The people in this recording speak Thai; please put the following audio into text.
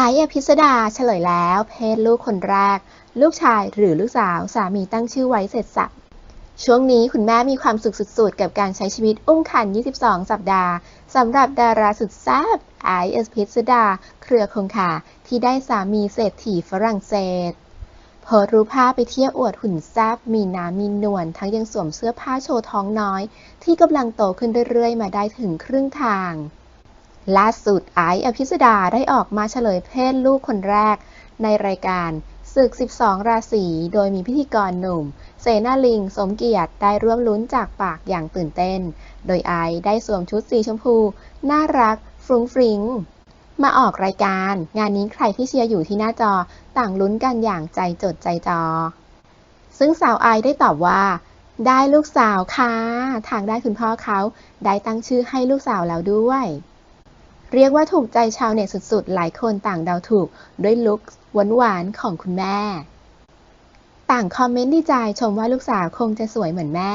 ไอซ์อภิสดาเฉลยแล้ว เพศลูกคนแรก ลูกชายหรือลูกสาวสามีตั้งชื่อไว้เสร็จสับช่วงนี้คุณแม่มีความสุขสุดๆ กับการใช้ชีวิตอุ้มขัน 22 สัปดาห์สำหรับดาราสุดแซ่บไอซ์อภิสดา เครือคงคาที่ได้สามีเศรษฐีฝรั่งเศสโพสรูปภาพไปเที่ยวอวดหุ่นแซบมีน้ำมีนวลทั้งยังสวมเสื้อผ้าโชว์ท้องน้อย ที่กำลังโตขึ้นเรื่อยๆ มาได้ถึงครึ่งทาง ล่าสุดไอซ์อภิสดาได้ออกมาเฉลยเพศลูกคนแรก ในรายการศึก 12 ราศี โดยมีพิธีกรหนุ่ม เสนาลิง สมเกียรติได้ร่วมลุ้นจากปากอย่างตื่นเต้น โดยไอซ์ได้สวมชุดสีชมพู น่ารัก ฟรุ้งฟริ้งมาออกรายการ งานนี้ใครที่เชียร์อยู่ที่หน้าจอต่างลุ้นกันอย่างใจจดใจจอ ซึ่งสาวไอได้ตอบว่า ได้ลูกสาวค่ะ ทางด้านคุณพ่อเขาได้ตั้งชื่อให้ลูกสาวแล้วด้วย เรียกว่าถูกใจชาวเน็ตสุดๆ หลายคนต่างเดาถูก ด้วยลุคหวานๆของคุณแม่ ต่างคอมเมนต์ดีใจชมว่าลูกสาวคงจะสวยเหมือนแม่